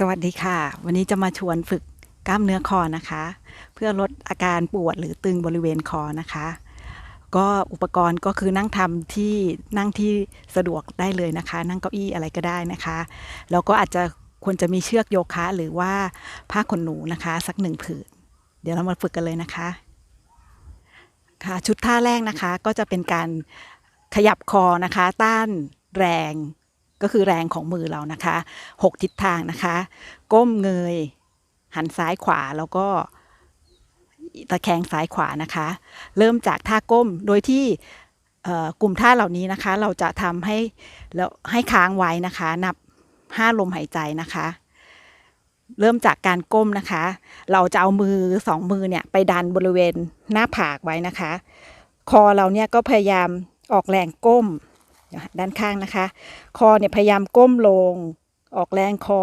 สวัสดีค่ะ วันนี้จะมาชวนฝึกกล้ามเนื้อคอนะคะ เพื่อลดอาการปวดหรือตึงบริเวณคอนะคะ ก็อุปกรณ์ก็คือนั่งทำที่นั่งที่สะดวกได้เลยนะคะ นั่งเก้าอี้อะไรก็ได้นะคะแล้วก็อาจจะควรจะมีเชือกโยคะหรือว่าผ้าขนหนูนะคะ สักหนึ่งผืน เดี๋ยวเรามาฝึกกันเลยนะคะค่ะชุดท่าแรกนะคะก็จะเป็นการขยับคอนะคะ ต้านแรง ก็คือแรงของมือเรานะคะหกทิศทางนะคะ ก้มเงย หันซ้ายขวาแล้วก็ตะแคงซ้ายขวานะคะ เริ่มจากท่าก้มโดยที่กลุ่มท่าเหล่านี้นะคะ เราจะทำให้แล้วให้ค้างไว้นะคะ นับห้าลมหายใจนะคะ เริ่มจากการก้มนะคะ เราจะเอามือสองมือเนี่ยไปดันบริเวณหน้าผากไว้นะคะ คอเราเนี่ยก็พยายามออกแรงก้ม ด้านข้างนะคะ คอเนี่ยพยายามก้มลง ออกแรงคอ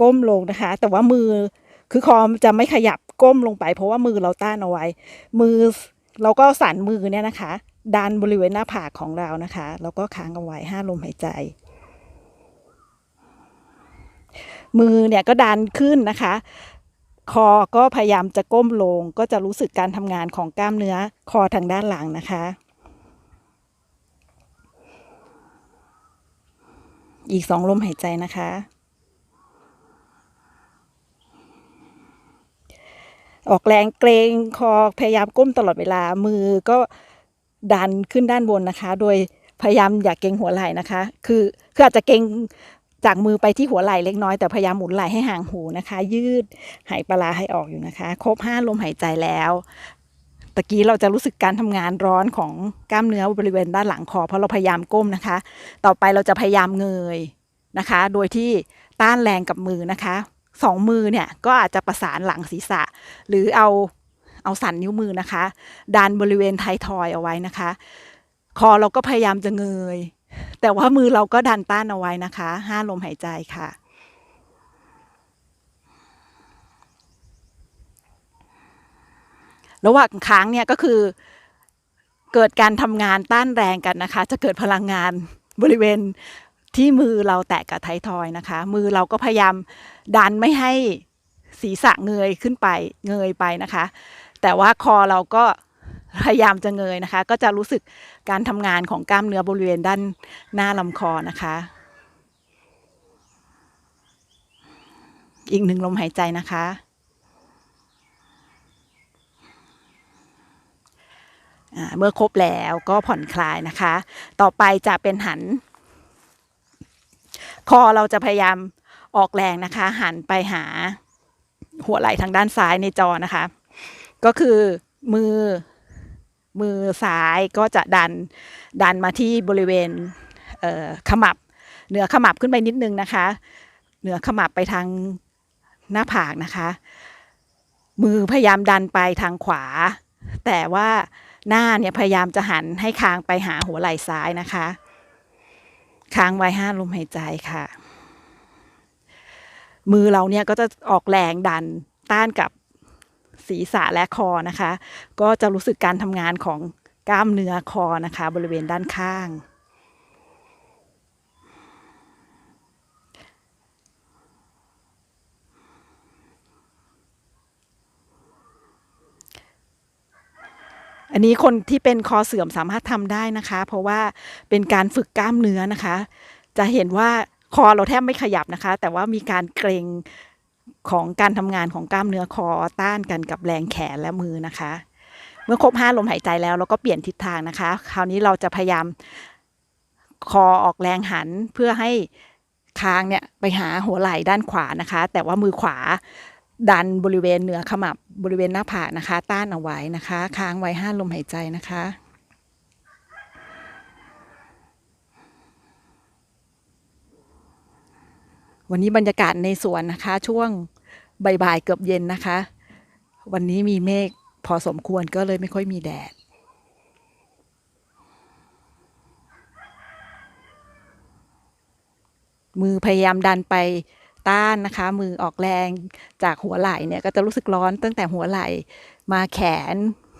ก้มลงนะคะ แต่ว่ามือคือคอจะไม่ขยับก้มลงไป เพราะว่ามือเราต้านเอาไว้ มือเราก็สั่นมือเนี่ยนะคะ ดันบริเวณหน้าผากของเรานะคะ แล้วก็ค้างเอาไว้ห้าลมหายใจ มือเนี่ยก็ดันขึ้นนะคะ คอก็พยายามจะก้มลง ก็จะรู้สึกการทำงานของกล้ามเนื้อคอทางด้านหลังนะคะ อีกสองลมหายใจนะคะ ออกแรงเกรงคอพยายามก้มตลอดเวลามือก็ดันขึ้นด้านบนนะคะ โดยพยายามอย่าเกรงหัวไหล่นะคะ คือคืออาจจะเกรงจากมือไปที่หัวไหล่เล็กน้อยแต่พยายามหมุนไหล่ให้ห่างหูนะคะ ยืดหายปลาร้าให้ออกอยู่นะคะ ครบห้าลมหายใจแล้ว ตะกี้เราจะรู้สึกการทำงานร้อนของกล้ามเนื้อบริเวณด้านหลังคอเพราะเราพยายามก้มนะคะ ต่อไปเราจะพยายามเงยนะคะ โดยที่ต้านแรงกับมือนะคะสองมือเนี่ยก็อาจจะประสานหลังศีรษะ หรือเอาเอาสันนิ้วมือนะคะดันบริเวณไทยทอยเอาไว้นะคะ คอเราก็พยายามจะเงย แต่ว่ามือเราก็ดันต้านเอาไว้นะคะห้าลมหายใจค่ะ ระหว่างค้างเนี่ยก็คือเกิดการทำงานต้านแรงกันนะคะ จะเกิดพลังงานบริเวณที่มือเราแตะกับไทยทอยนะคะ มือเราก็พยายามดันไม่ให้ศีรษะเงยขึ้นไปเงยไปนะคะ แต่ว่าคอเราก็พยายามจะเงยนะคะ ก็จะรู้สึกการทำงานของกล้ามเนื้อบริเวณด้านหน้าลำคอนะคะ อีกหนึ่งลมหายใจนะคะ อ่า เมื่อครบแล้วก็ผ่อนคลายนะคะ ต่อไปจะเป็นหัน คอเราจะพยายามออกแรงนะคะ หันไปหาหัวไหล่ทางด้านซ้ายในจอนะคะ ก็คือมือมือซ้ายก็จะดันดันมาที่บริเวณเขมับ เหนือขมับขึ้นไปนิดนึงนะคะ เหนือขมับไปทางหน้าผากนะคะ มือพยายามดันไปทางขวา แต่ว่า หน้าเนี่ยพยายามจะหันให้คางไปหาหัวไหล่ซ้ายนะคะ ค้างไว้ห้าลมหายใจค่ะ มือเราเนี่ยก็จะออกแรงดันต้านกับศีรษะและคอนะคะ ก็จะรู้สึกการทำงานของกล้ามเนื้อคอนะคะ บริเวณด้านข้าง อันนี้คนที่เป็นคอเสื่อมสามารถทำได้นะคะ เพราะว่าเป็นการฝึกกล้ามเนื้อนะคะ จะเห็นว่าคอเราแทบไม่ขยับนะคะ แต่ว่ามีการเกรงของการทำงานของกล้ามเนื้อคอต้านกันกับแรงแขนและมือนะคะ เมื่อครบห้าลมหายใจแล้วเราก็เปลี่ยนทิศทางนะคะ คราวนี้เราจะพยายามคอออกแรงหันเพื่อให้คางเนี่ยไปหาหัวไหล่ด้านขวานะคะ แต่ว่ามือขวา ดันบริเวณเหนือขมับบริเวณหน้าผากนะคะ ต้านเอาไว้นะคะ ค้างไว้ห้าลมหายใจนะคะ วันนี้บรรยากาศในสวนนะคะ ช่วงบ่ายๆเกือบเย็นนะคะ วันนี้มีเมฆพอสมควรก็เลยไม่ค่อยมีแดดมือพยายามดันไป ต้านนะคะ มือออกแรงจากหัวไหล่เนี่ยก็จะรู้สึกร้อนตั้งแต่หัวไหล่มาแขน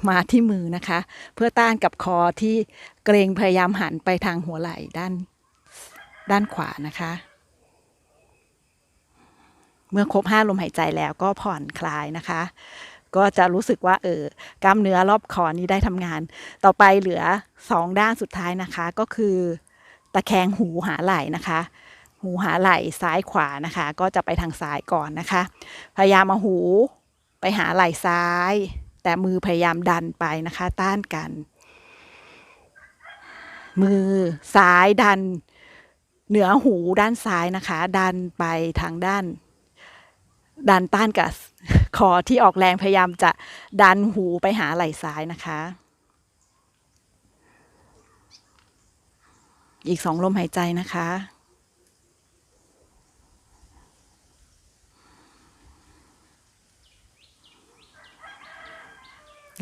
มาที่มือนะคะ เพื่อต้านกับคอที่เกรงพยายามหันไปทางหัวไหล่ด้านด้านขวานะคะ เมื่อครบห้าลมหายใจแล้วก็ผ่อนคลายนะคะ ก็จะรู้สึกว่าเออกล้ามเนื้อรอบคอนี้ได้ทำงาน ต่อไปเหลือสองด้านสุดท้ายนะคะ ก็คือ ตะแคงหูหาไหล่นะคะ หูหาไหล่ซ้ายขวานะคะ ก็จะไปทางซ้ายก่อนนะคะ พยายามเอาหูไปหาไหล่ซ้าย แต่มือพยายามดันไปนะคะ ต้านกัน มือซ้ายดัน เหนือหูด้านซ้ายนะคะ ดันไปทางด้าน ดันต้านกับคอที่ออกแรงพยายามจะดันหูไปหาไหล่ซ้ายนะคะอีกสองลมหายใจนะคะ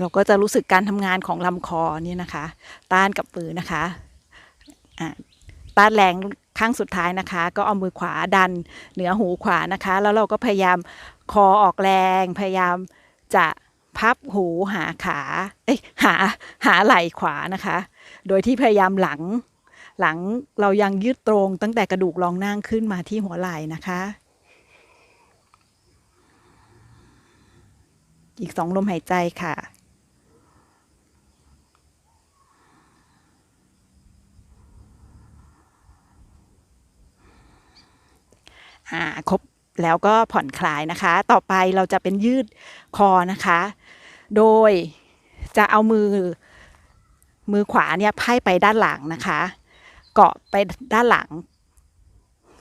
เราก็จะรู้สึกการทำงานของลำคอเนี่ยนะคะ ต้านกับมือนะคะะต้านแรงข้างสุดท้ายนะคะ ก็เอามือขวาดันเหนือหูขวานะคะ แล้วเราก็พยายามคอออกแรง พยายามจะพับหูหาขา เอ้ยหาหาไหล่ขวานะคะ โดยที่พยายามหลัง หลังเรายังยืดตรงตั้งแต่กระดูกรองนั่งขึ้นมาที่หัวไหล่นะคะ อีกสองลมหายใจค่ะ อ่า ครบแล้วก็ผ่อนคลายนะคะ ต่อไปเราจะเป็นยืดคอนะคะ โดยจะเอามือมือขวาเนี่ยไพ่ไปด้านหลังนะคะ เกาะไปด้านหลัง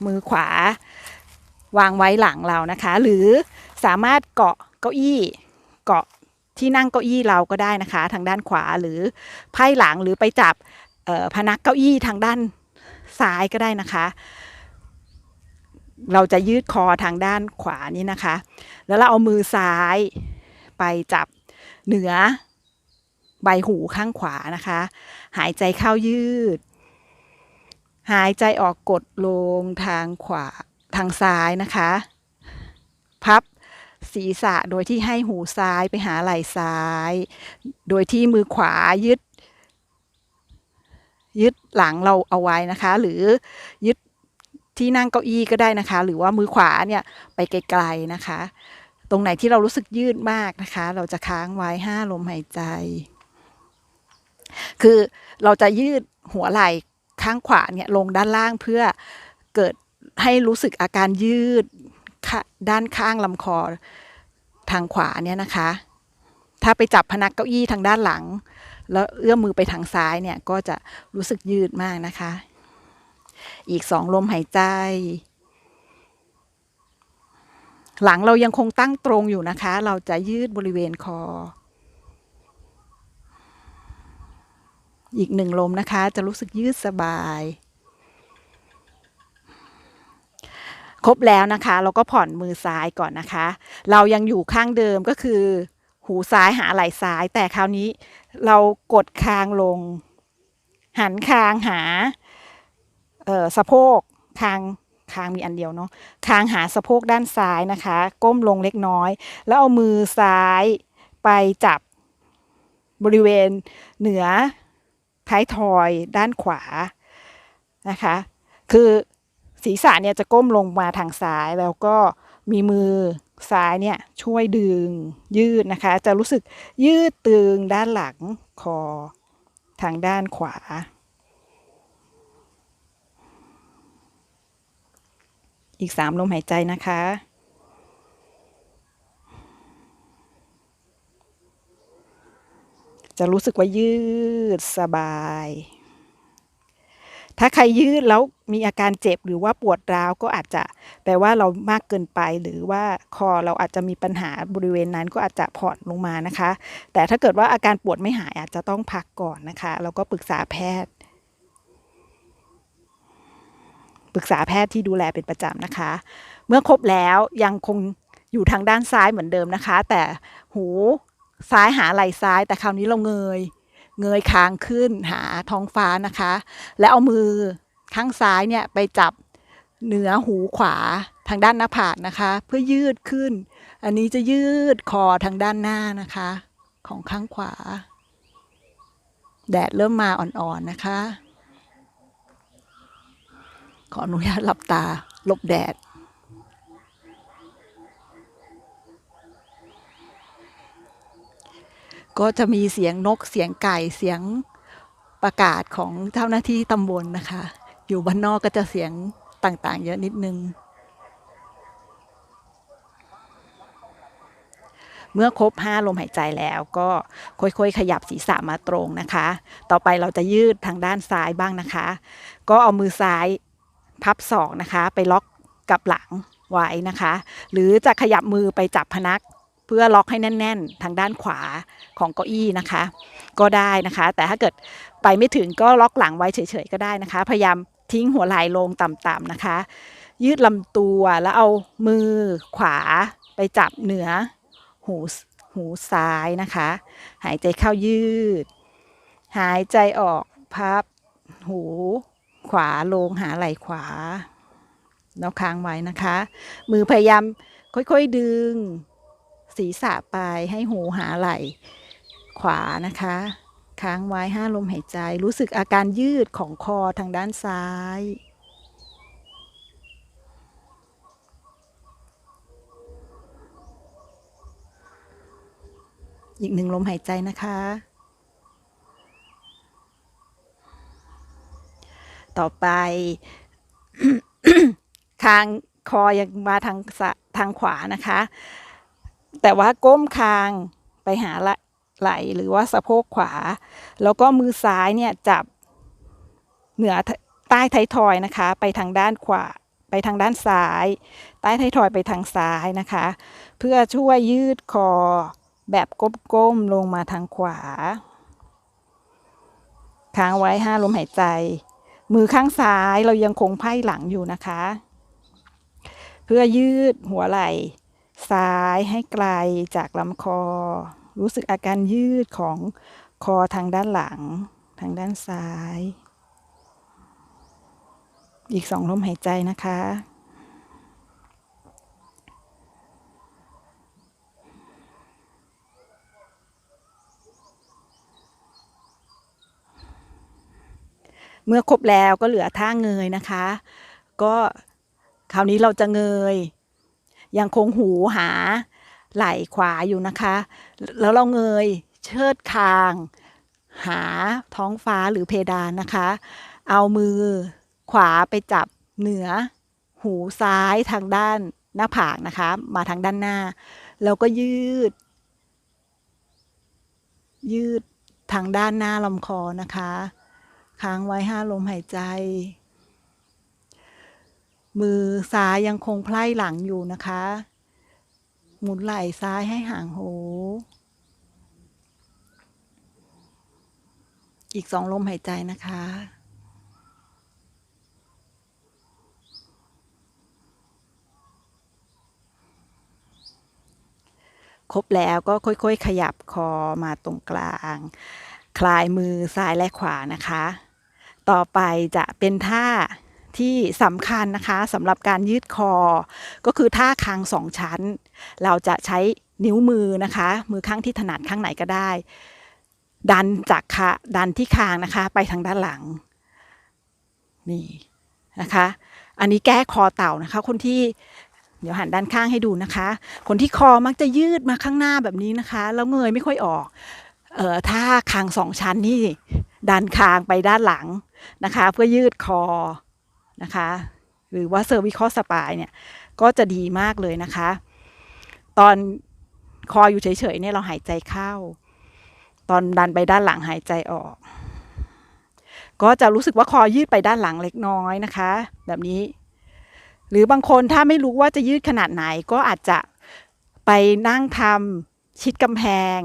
มือขวา วางไว้หลังเรานะคะ หรือสามารถเกาะเก้าอี้ เกาะที่นั่งเก้าอี้เราก็ได้นะคะ ทางด้านขวาหรือไพ่หลังหรือไปจับพนักเก้าอี้ทางด้านซ้ายก็ได้นะคะ เราจะยืดคอทางด้านขวานี้นะคะ แล้วเราเอามือซ้ายไปจับเหนือใบหูข้างขวานะคะ หายใจเข้ายืด หายใจออกกดลงทางขวาทางซ้ายนะคะ พับศีรษะโดยที่ให้หูซ้ายไปหาไหล่ซ้าย โดยที่มือขวายึด ยึดหลังเราเอาไว้นะคะ หรือยึด ที่นั่งเก้าอี้ก็ได้นะคะ หรือว่ามือขวาเนี่ยไปไกลๆนะคะ ตรงไหนที่เรารู้สึกยืดมากนะคะ เราจะค้างไว้ห้าลมหายใจ คือเราจะยืดหัวไหล่ข้างขวาเนี่ยลงด้านล่างเพื่อเกิดให้รู้สึกอาการยืดด้านข้างลำคอทางขวาเนี่ยนะคะ ถ้าไปจับพนักเก้าอี้ทางด้านหลัง แล้วเอื้อมมือไปทางซ้ายเนี่ยก็จะรู้สึกยืดมากนะคะ อีกสองลมหายใจ หลังเรายังคงตั้งตรงอยู่นะคะ เราจะยืดบริเวณคอ อีกหนึ่งลมนะคะ จะรู้สึกยืดสบายครบแล้วนะคะ เราก็ผ่อนมือซ้ายก่อนนะคะ เรายังอยู่ข้างเดิมก็คือ หูซ้ายหาไหล่ซ้าย แต่คราวนี้เรากดคางลง หันคางหา สะโพกคางคางมีอันเดียวเนาะคางหาสะโพกด้านซ้ายนะคะ ก้มลงเล็กน้อย แล้วเอามือซ้ายไปจับบริเวณเหนือท้ายทอยด้านขวานะคะ คือศีรษะเนี่ยจะก้มลงมาทางซ้ายแล้วก็มีมือซ้ายเนี่ยช่วยดึงยืดนะคะ จะรู้สึกยืดตึงด้านหลังคอทางด้านขวา อีกสามลมหายใจนะคะ จะรู้สึกว่ายืดสบาย ถ้าใครยืดแล้วมีอาการเจ็บหรือว่าปวดร้าวก็อาจจะแปลว่าเรามากเกินไป หรือว่าคอเราอาจจะมีปัญหาบริเวณนั้นก็อาจจะผ่อนลงมานะคะ แต่ถ้าเกิดว่าอาการปวดไม่หายอาจจะต้องพักก่อนนะคะ แล้วก็ปรึกษาแพทย์ ปรึกษาแพทย์ที่ดูแลเป็นประจำนะคะ เมื่อครบแล้วยังคงอยู่ทางด้านซ้ายเหมือนเดิมนะคะ แต่หูซ้ายหาไหล่ซ้าย แต่คราวนี้เราเงย เงยคางขึ้นหาท้องฟ้านะคะ แล้วเอามือข้างซ้ายเนี่ยไปจับเหนือหูขวาทางด้านหน้าผากนะคะ เพื่อยืดขึ้น อันนี้จะยืดคอทางด้านหน้านะคะ ของข้างขวา แดดเริ่มมาอ่อนๆนะคะ ขออนุญาตหลับตาลบแดด ก็จะมีเสียงนกเสียงไก่เสียงประกาศของเจ้าหน้าที่ตำบลนะคะ อยู่บ้านนอกก็จะเสียงต่างๆ เยอะนิดนึง เมื่อครบ 5 ลมหายใจแล้วก็ค่อยๆ ขยับศีรษะมาตรงนะคะ ต่อไปเราจะยืดทางด้านซ้ายบ้างนะคะ ก็เอามือซ้าย พับศอกนะคะ ไปล็อกกับหลังไว้นะคะ หรือจะขยับมือไปจับพนักเพื่อล็อกให้แน่น ๆ ทางด้านขวาของเก้าอี้นะคะ ก็ได้นะคะ แต่ถ้าเกิดไปไม่ถึงก็ล็อกหลังไว้เฉยๆก็ได้นะคะ พยายามทิ้งหัวไหล่ลงต่ำๆนะคะ ยืดลำตัวแล้วเอามือขวาไปจับเหนือหูหูซ้ายนะคะ หายใจเข้ายืด หายใจออกพับหู ขวาลงหาไหล่ขวาแล้วค้างไว้นะคะ มือพยายามค่อยๆดึง ศีรษะไปให้หูหาไหล่ขวานะคะ ค้างไว้ห้าลมหายใจ รู้สึกอาการยืดของคอทางด้านซ้าย อีกหนึ่งลมหายใจนะคะ ต่อไป คางคอยังมาทางทางขวานะคะ แต่ว่าก้มคางไปหาไหลหรือว่าสะโพกขวา แล้วก็มือซ้ายเนี่ยจับเหนือใต้ไทยทอยนะคะ ไปทางด้านขวาไปทางด้านซ้าย ใต้ไทยทอยไปทางซ้ายนะคะ เพื่อช่วยยืดคอแบบก้มๆลงมาทางขวา ค้างไว้ห้าลมหายใจ มือข้างซ้ายเรายังคงไพ่หลังอยู่นะคะ เพื่อยืดหัวไหล่ซ้ายให้ไกลจากลำคอ รู้สึกอาการยืดของคอทางด้านหลัง ทางด้านซ้าย อีกสองลมหายใจนะคะ เมื่อครบแล้วก็เหลือท่าเงยนะคะ ก็คราวนี้เราจะเงย ยังคงหูหาไหล่ขวาอยู่นะคะ แล้วเราเงยเชิดคาง หาท้องฟ้าหรือเพดานนะคะ เอามือขวาไปจับเหนือ หูซ้ายทางด้านหน้าผากนะคะ มาทางด้านหน้า แล้วก็ยืด ยืดทางด้านหน้าลำคอนะคะ ค้างไว้ห้าลมหายใจ มือซ้ายยังคงไพล่หลังอยู่นะคะ หมุนไหล่ซ้ายให้ห่างหู อีกสองลมหายใจนะคะครบแล้วก็ค่อย ๆ ขยับคอมาตรงกลาง คลายมือซ้ายและขวานะคะ ต่อไปจะเป็นท่าที่สำคัญนะคะสำหรับการยืดคอ ก็คือท่าคางสองชั้น เราจะใช้นิ้วมือนะคะ มือข้างที่ถนัดข้างไหนก็ได้ ดันจากขาดันที่คางนะคะ ไปทางด้านหลัง นี่นะคะ อันนี้แก้คอเต่านะคะ คนที่เดี๋ยวหันด้านข้างให้ดูนะคะ คนที่คอมักจะยืดมาข้างหน้าแบบนี้นะคะ แล้วเงยไม่ค่อยออก เอ่อถ้าคางสองชั้นนี่ดันคางไปด้านหลังนะคะ เพื่อยืดคอนะคะ หรือว่าเซอร์วิคอสปายเนี่ยก็จะดีมากเลยนะคะ ตอนคออยู่เฉยๆเนี่ยเราหายใจเข้า ตอนดันไปด้านหลังหายใจออก ก็จะรู้สึกว่าคอยืดไปด้านหลังเล็กน้อยนะคะ แบบนี้ หรือบางคนถ้าไม่รู้ว่าจะยืดขนาดไหนก็อาจจะไปนั่งทำชิดกำแพง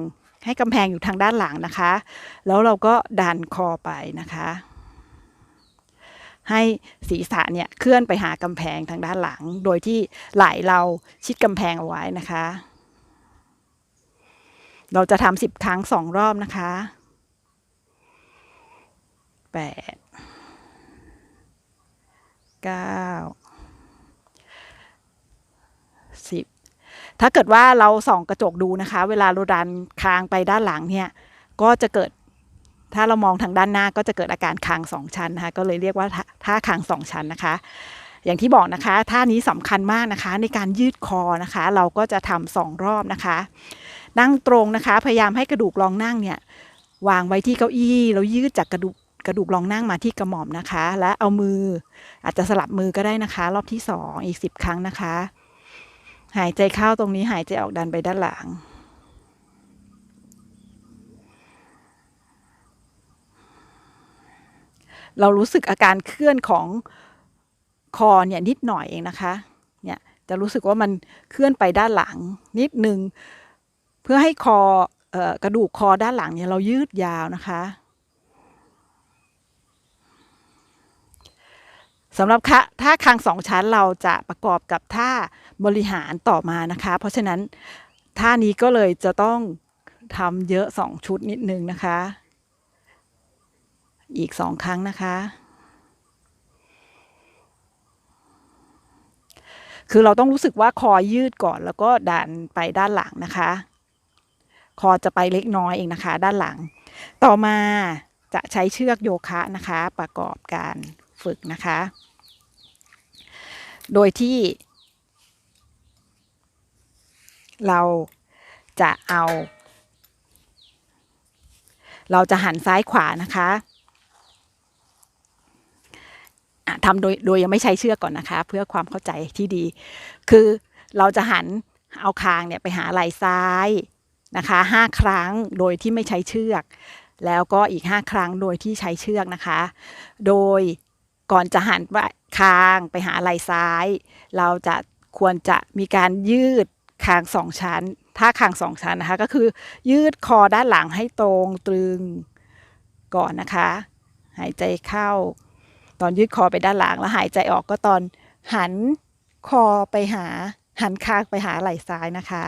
ให้กำแพงอยู่ทางด้านหลังนะคะ แล้วเราก็ดันคอไปนะคะ ให้ศีรษะเนี่ยเคลื่อนไปหากำแพงทางด้านหลัง โดยที่ไหล่เราชิดกำแพงเอาไว้นะคะ เราจะทำสิบครั้งสองรอบนะคะแปดเก้าสิบ ถ้าเกิดว่าเราส่องกระจกดูนะคะ เวลาเราดันคางไปด้านหลังเนี่ยก็จะเกิดถ้าเรามองทางด้านหน้าก็จะเกิดอาการคางสองชั้นนะคะก็เลยเรียกว่าท่าคางสองชั้นนะคะ อย่างที่บอกนะคะท่านี้สำคัญมากนะคะ ในการยืดคอนะคะ เราก็จะทำสองรอบนะคะ นั่งตรงนะคะพยายามให้กระดูกรองนั่งเนี่ยวางไว้ที่เก้าอี้แล้วยืดจากกระดูกกระดูกรองนั่งมาที่กระหม่อมนะคะ และเอามืออาจจะสลับมือก็ได้นะคะ รอบที่สองอีกสิบครั้งนะคะ หายใจเข้าตรงนี้หายใจออกดันไปด้านหลัง เรารู้สึกอาการเคลื่อนของคอเนี่ยนิดหน่อยเองนะคะ เนี่ยจะรู้สึกว่ามันเคลื่อนไปด้านหลังนิดนึง เพื่อให้คอออกระดูกคอด้านหลังเนี่ยเรายืดยาวนะคะสำหรับท่าคางสองชั้นเราจะประกอบกับท่า บริหารต่อมานะคะ เพราะฉะนั้นท่านี้ก็เลยจะต้องทำเยอะสองชุดนิดนึงนะคะ อีกสองครั้งนะคะ คือเราต้องรู้สึกว่าคอยืดก่อนแล้วก็ดันไปด้านหลังนะคะ คอจะไปเล็กน้อยเองนะคะ ด้านหลัง ต่อมาจะใช้เชือกโยคะนะคะ ประกอบการฝึกนะคะ โดยที่ เราจะเอา เราจะหันซ้ายขวานะคะทำโดยโดยยังไม่ใช้เชือกก่อนนะคะ เพื่อความเข้าใจที่ดี คือเราจะหันเอาคางเนี่ยไปหาไหล่ซ้ายนะคะห้าครั้งโดยที่ไม่ใช้เชือก แล้วก็อีกห้าครั้งโดยที่ใช้เชือกนะคะ โดยก่อนจะหันคางไปหาไหล่ซ้าย เราจะควรจะมีการยืด คางสองชั้นถ้าคางสองชั้นนะคะ ก็คือยืดคอด้านหลังให้ตรงตรึงก่อนนะคะ หายใจเข้า ตอนยืดคอไปด้านหลังแล้วหายใจออกก็ตอนหันคอไปหา หันคางไปหาไหล่ซ้ายนะคะ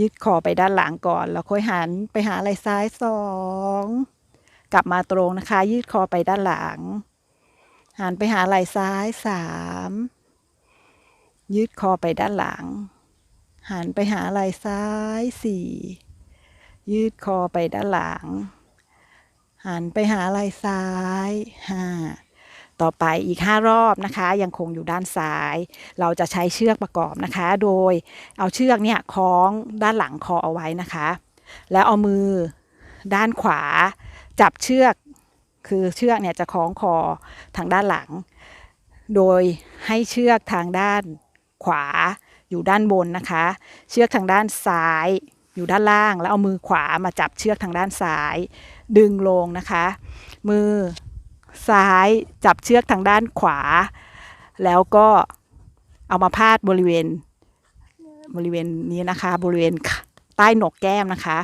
ยืดคอไปด้านหลังก่อน แล้วค่อยหันไปหาไหล่ซ้ายสองกลับมาตรงนะคะ ยืดคอไปด้านหลัง หันไปหาไหล่ซ้ายสาม ยืดคอไปด้านหลัง หันไปหาไหล่ซ้ายสี่ยืดคอไปด้านหลัง หันไปหาไหล่ซ้ายห้าต่อไปอีกห้ารอบนะคะ ยังคงอยู่ด้านซ้าย เราจะใช้เชือกประกอบนะคะ โดยเอาเชือกเนี่ยคล้องด้านหลังคอเอาไว้นะคะ แล้วเอามือด้านขวา จับเชือกคือเชือกเนี่ยจะคล้องคอทางด้านหลัง โดยให้เชือกทางด้าน ขวาอยู่ด้านบนนะคะ เชือกทางด้านซ้ายอยู่ด้านล่าง แล้วเอามือขวามาจับเชือกทางด้านซ้าย ดึงลงนะคะ มือซ้ายจับเชือกทางด้านขวา แล้วก็เอามาพาดบริเวณบริเวณนี้นะคะ บริเวณใต้หนกแก้มนะคะ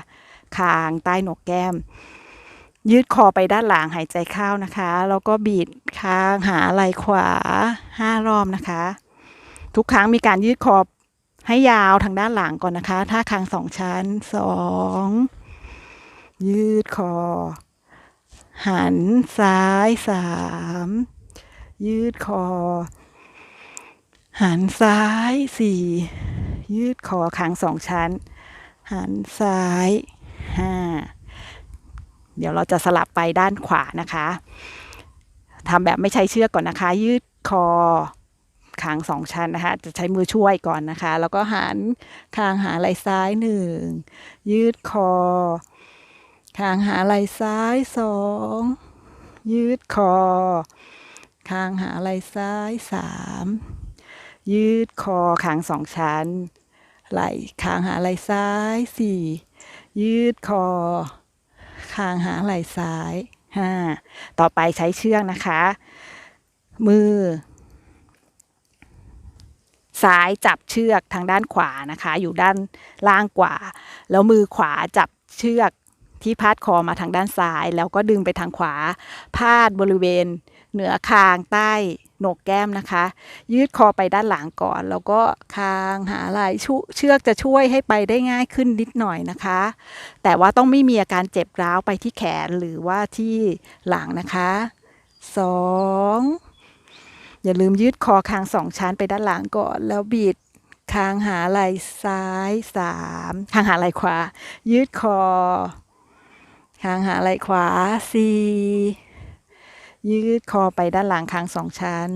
คางใต้หนกแก้ม ยืดคอไปด้านหลังหายใจเข้านะคะ แล้วก็บีดคางหาไหล่ขวาห้ารอบนะคะ ทุกครั้งมีการยืดคอให้ยาวทางด้านหลังก่อนนะคะถ้าคางสองชั้นสองยืดคอ หันซ้ายสามยืดคอ หันซ้ายสี่ยืดคอคางสองชั้น หันซ้ายห้าเดี๋ยวเราจะสลับไปด้านขวานะคะทำแบบไม่ใช้เชือกก่อนนะคะ ยืดคอ คางสองชั้นนะคะ จะใช้มือช่วยก่อนนะคะ แล้วก็หันคางหาไหล่ซ้ายหนึ่งยืดคอ คางหาไหล่ซ้ายสองยืดคอ คางหาไหล่ซ้ายสามยืดคอคางสองชั้น ไหล่คางหาไหล่ซ้ายสี่ยืดคอ คางหาไหล่ซ้ายห้าต่อไปใช้เชือกนะคะ มือ ซ้ายจับเชือกทางด้านขวานะคะ อยู่ด้านล่างกว่า แล้วมือขวาจับเชือกที่พาดคอมาทางด้านซ้าย แล้วก็ดึงไปทางขวา พาดบริเวณ เหนือคางใต้โหนกแก้มนะคะ ยืดคอไปด้านหลังก่อน แล้วก็คางหาไหล่ชุเชือกจะช่วยให้ไปได้ง่ายขึ้นนิดหน่อยนะคะ แต่ว่าต้องไม่มีอาการเจ็บร้าวไปที่แขนหรือว่าที่หลังนะคะสอง อย่าลืมยืดคอคางสองชั้นไปด้านหลังก่อน แล้วบิดคางหาไหล่ซ้ายสามคางหาไหล่ขวา ยืดคอ คางหาไหล่ขวาสี่ยืดคอไปด้านหลังคางสองชั้น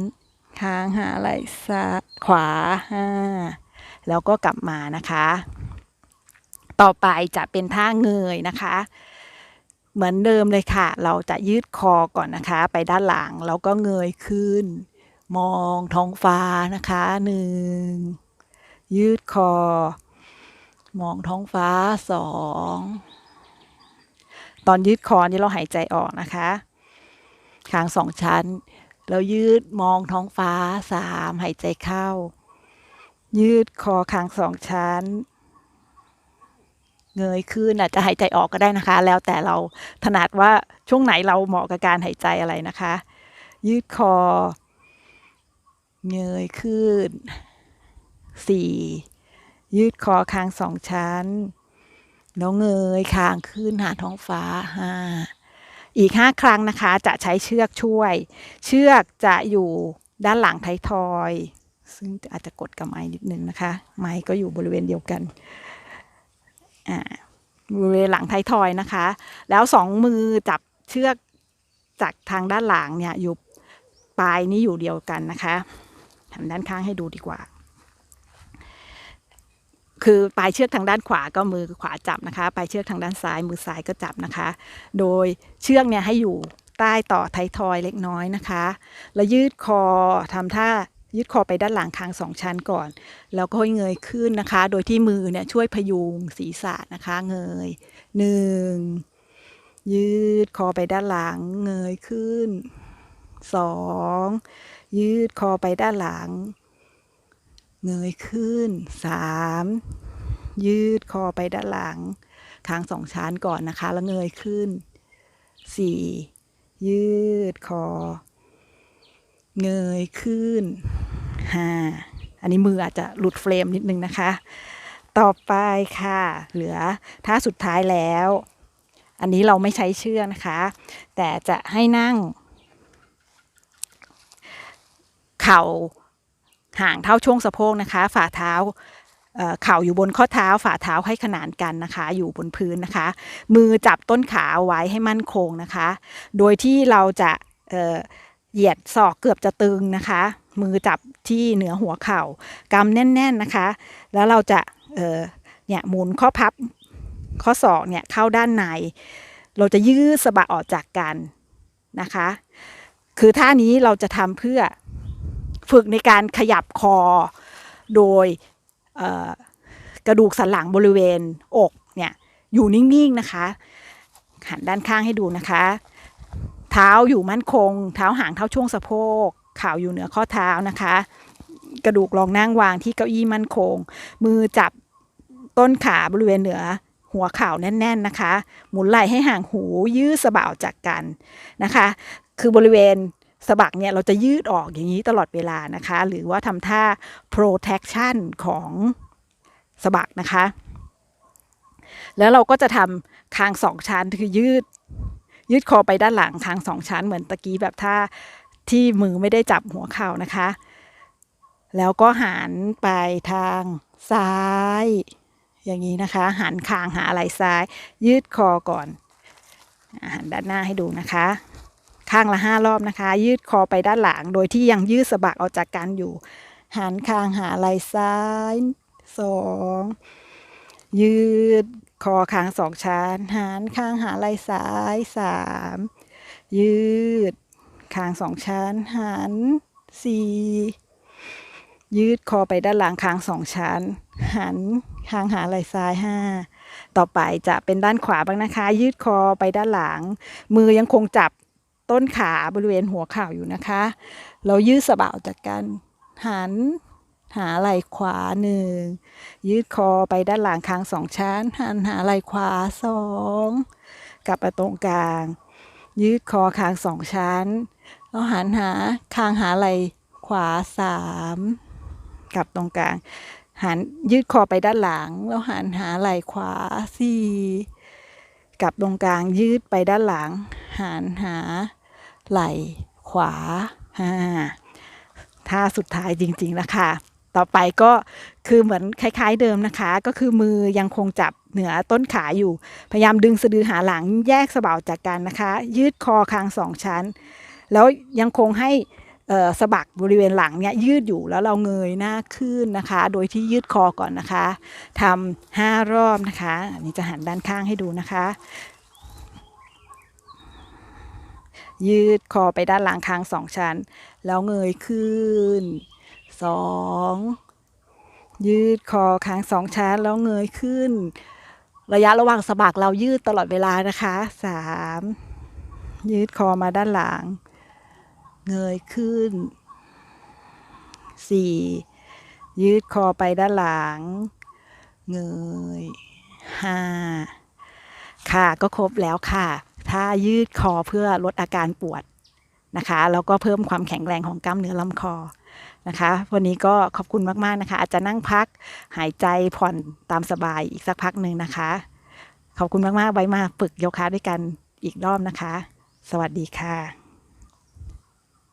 คางหาไหล่ซ้ายขวาห้าแล้วก็กลับมานะคะ ต่อไปจะเป็นท่าเงยนะคะ เหมือนเดิมเลยค่ะ เราจะยืดคอก่อนนะคะ ไปด้านหลังแล้วก็เงยขึ้น มองท้องฟ้านะคะหนึ่งยืดคอ มองท้องฟ้าสองตอนยืดคอนี่เราหายใจออกนะคะคางสองชั้น แล้วยืดมองท้องฟ้าสามหายใจเข้า ยืดคอคางสองชั้น เงยขึ้นอาจจะหายใจออกก็ได้นะคะ แล้วแต่เราถนัดว่าช่วงไหนเราเหมาะกับการหายใจอะไรนะคะ ยืดคอ เงยขึ้นสี่ยืดคอคางสองชั้น แล้วเงยคางขึ้นหาท้องฟ้าห้าอีกห้าครั้งนะคะ จะใช้เชือกช่วย เชือกจะอยู่ด้านหลังไทยทอย ซึ่งอาจจะกดกับไม้นิดนึงนะคะ ไม้ก็อยู่บริเวณเดียวกันอ่าบริเวณหลังไทยทอยนะคะ แล้วสองมือจับเชือกจากทางด้านหลังเนี่ยอยู่ปลายนี้อยู่เดียวกันนะคะ หันด้านข้างให้ดูดีกว่า คือปลายเชือกทางด้านขวาก็มือขวาจับนะคะ ปลายเชือกทางด้านซ้าย มือซ้ายก็จับนะคะ โดยเชือกเนี่ยให้อยู่ใต้ต่อไทยทอยเล็กน้อยนะคะ แล้วยืดคอทำท่ายืดคอไปด้านหลังคางสองชั้นก่อน แล้วก็เงยขึ้นนะคะ โดยที่มือเนี่ยช่วยพยุงศีรษะนะคะ เงยหนึ่งยืดคอไปด้านหลัง เงยขึ้นสอง ยืดคอไปด้านหลัง เงยขึ้นสามยืดคอไปด้านหลังคางสองชั้นก่อนนะคะ แล้วเงยขึ้นสี่ยืดคอ เงยขึ้นห้าอันนี้มืออาจจะหลุดเฟรมนิดนึงนะคะ ต่อไปค่ะ เหลือท่าสุดท้ายแล้ว อันนี้เราไม่ใช้เชือกนะคะ แต่จะให้นั่ง เข่าห่างเท่าช่วงสะโพกนะคะ ฝ่าเท้าเข่าอยู่บนข้อเท้าฝ่าเท้าให้ขนานกันนะคะ อยู่บนพื้นนะคะ มือจับต้นขาไว้ให้มั่นคงนะคะ โดยที่เราจะเหยียดศอกเกือบจะตึงนะคะ มือจับที่เหนือหัวเข่ากำแน่น ๆนะคะ แล้วเราจะเเนี่ยหมุนข้อพับข้อศอกเนี่ยเข้าด้านใน เราจะยืดสะบักออกจากกันนะคะ คือท่านี้เราจะทำเพื่อ ฝึกในการขยับคอ โดยกระดูกสันหลังบริเวณอกเนี่ยอยู่นิ่งๆนะคะหันด้านข้างให้ดูนะคะ เท้าอยู่มั่นคง เท้าห่างเท้าช่วงสะโพกเข่าอยู่เหนือข้อเท้านะคะ กระดูกรองนั่งวางที่เก้าอี้มั่นคง มือจับต้นขาบริเวณเหนือหัวเข่าแน่น ๆนะคะ หมุนไหล่ให้ห่างหูยืดสะบักออกจากกันนะคะ คือบริเวณ สะบักเนี่ยเราจะยืดออกอย่างนี้ตลอดเวลานะคะ หรือว่าทำท่า protection ของสะบักนะคะ แล้วเราก็จะทำคางสองชั้นคือยืด ยืดคอไปด้านหลังคางสองชั้น เหมือนตะกี้แบบท่าที่มือไม่ได้จับหัวเข่านะคะ แล้วก็หันไปทางซ้าย อย่างนี้นะคะ หันคางหาไหล่ซ้าย ยืดคอก่อนหันด้านหน้าให้ดูนะคะ ข้างละห้ารอบนะคะ ยืดคอไปด้านหลัง โดยที่ยังยืดสะบักออกจากกันอยู่ หันคางหาไหล่ซ้ายสองยืดคอคางสองชั้น หันคางหาไหล่ซ้ายสามยืดคางสองชั้น หันสี่ยืดคอไปด้านหลังคางสองชั้น หันคางหาไหล่ซ้ายห้าต่อไปจะเป็นด้านขวาบ้างนะคะ ยืดคอไปด้านหลัง มือยังคงจับ ต้นขาบริเวณหัวเข่าอยู่นะคะ เรายืดสะบักออกจากกันหันหาไหล่ขวาหนึ่งยืดคอไปด้านหลังคางสองชั้น หันหาไหล่ขวาสองกลับมาตรงกลาง ยืดคอคางสองชั้นแล้วหันหาคางหาไหล่ขวาสามกลับตรงกลาง หันยืดคอไปด้านหลัง แล้วหันหาไหล่ขวาสี่กลับตรงกลางยืดไปด้านหลัง หันหา ไหล่ขวาห้าท่าสุดท้ายจริงๆแล้วค่ะ ต่อไปก็คือเหมือนคล้าย ๆเดิมนะคะ ก็คือมือยังคงจับเหนือต้นขาอยู่ พยายามดึงสะดือหาหลังแยกสะเบาจากกันนะคะ ยืดคอคางสองชั้น แล้วยังคงให้สะบักบริเวณหลังเนี่ยยืดอยู่แล้วเราเงยหน้าขึ้นนะคะ โดยที่ยืดคอก่อนนะคะทำห้ารอบนะคะอันนี้จะหันด้านข้างให้ดูนะคะ ยืดคอไปด้านหลังค้างสองชั้น แล้วเงยขึ้นสองยืดคอค้างสองชั้น แล้วเงยขึ้น ระยะระหว่างสะบักเรายืดตลอดเวลานะคะสามยืดคอมาด้านหลัง เงยขึ้นสี่ยืดคอไปด้านหลัง เงยห้าค่ะก็ครบแล้วค่ะ ถ้ายืดคอเพื่อลดอาการปวดนะคะแล้วก็เพิ่มความแข็งแรงของกล้ามเนื้อลำคอนะคะ วันนี้ก็ขอบคุณมากๆนะคะ อาจจะนั่งพักหายใจผ่อนตามสบายอีกสักพักหนึ่งนะคะ ขอบคุณมากๆไว้มาฝึกโยคะด้วยกันอีกรอบนะคะ สวัสดีค่ะ